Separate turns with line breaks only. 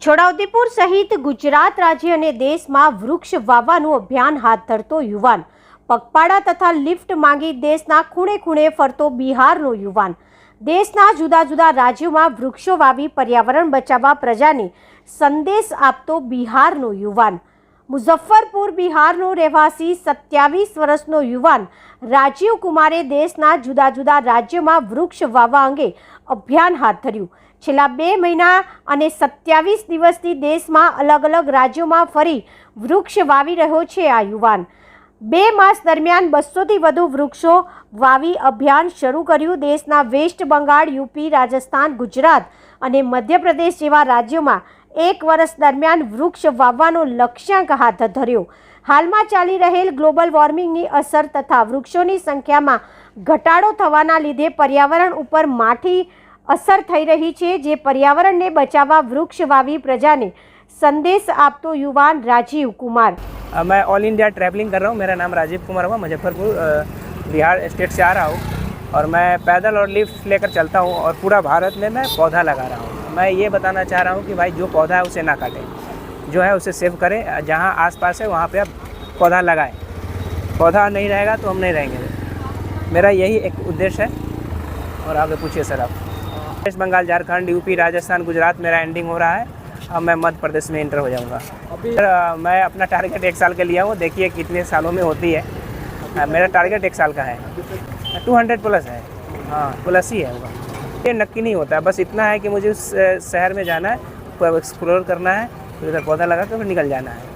છોટાઉદેપુર સહિત ગુજરાત રાજ્ય અને દેશમાં વૃક્ષ વાવવાનું અભિયાન હાથ ધરતો યુવાન. પગપાળા તથા લિફ્ટ માંગી દેશના ખૂણે ખૂણે ફરતો બિહારનો યુવાન. દેશના જુદા જુદા રાજ્યોમાં વૃક્ષો વાવી પર્યાવરણ બચાવવા પ્રજાને સંદેશ આપતો બિહારનો યુવાન. મુઝફ્ફરપુર બિહારનો રહેવાસી સત્યાવીસ વર્ષનો યુવાન રાજીવ કુમારે દેશના જુદા જુદા રાજ્યોમાં વૃક્ષ વાવવા અંગે અભિયાન હાથ ધર્યું. છેલ્લા બે મહિના અને સત્યાવીસ દિવસથી દેશમાં અલગ અલગ રાજ્યોમાં ફરી વૃક્ષ વાવી રહ્યો છે આ યુવાન. બે માસ દરમિયાન બસોથી વધુ વૃક્ષો વાવી અભિયાન શરૂ કર્યું. દેશના વેસ્ટ બંગાળ, યુપી, રાજસ્થાન, ગુજરાત અને મધ્યપ્રદેશ જેવા રાજ્યોમાં એક વર્ષ દરમિયાન વૃક્ષ વાવવાનો લક્ષ્યાંક હાથ ધર્યો હાલમાં ચાલી રહેલ ગ્લોબલ વોર્મિંગની અસર તથા વૃક્ષોની સંખ્યામાં ઘટાડો થવાના લીધે પર્યાવરણ ઉપર માઠી અસર થઈ રહી છે જે પર્યાવરણને બચાવવા વૃક્ષ વાવી પ્રજાને સંદેશ આપતો યુવાન રાજીવ કુમાર
अ, मैं ऑल इंडिया ट्रैवलिंग कर रहा हूँ मेरा नाम राजीव कुमार हुआ मुजफ्फरपुर अ, बिहार स्टेट से आ रहा हूँ और मैं पैदल और लिफ्ट लेकर चलता हूँ और पूरा भारत में मैं पौधा लगा रहा हूँ मैं ये बताना चाह रहा हूँ कि भाई जो पौधा है उसे ना काटें। जो है उसे सेव करें जहाँ आसपास है वहाँ पे आप पौधा लगाएँ। पौधा नहीं रहेगा तो हम नहीं रहेंगे। मेरा यही एक उद्देश्य है। और आगे पूछिए सर आप। वेस्ट बंगाल झारखंड यूपी राजस्थान गुजरात मेरा एंडिंग हो रहा है। अब मैं मध्य प्रदेश में इंटर हो जाऊँगा। सर, मैं अपना टारगेट एक साल के लिया हूँ। देखिए कितने सालों में होती है। मेरा टारगेट एक साल का है। टू हंड्रेड प्लस है। हाँ प्लस ही है होगा ये नक्की नहीं होता है बस इतना है कि मुझे उस अ, शहर में जाना है एक्सप्लोर करना है फिर उधर पौधा लगा कर फिर निकल जाना है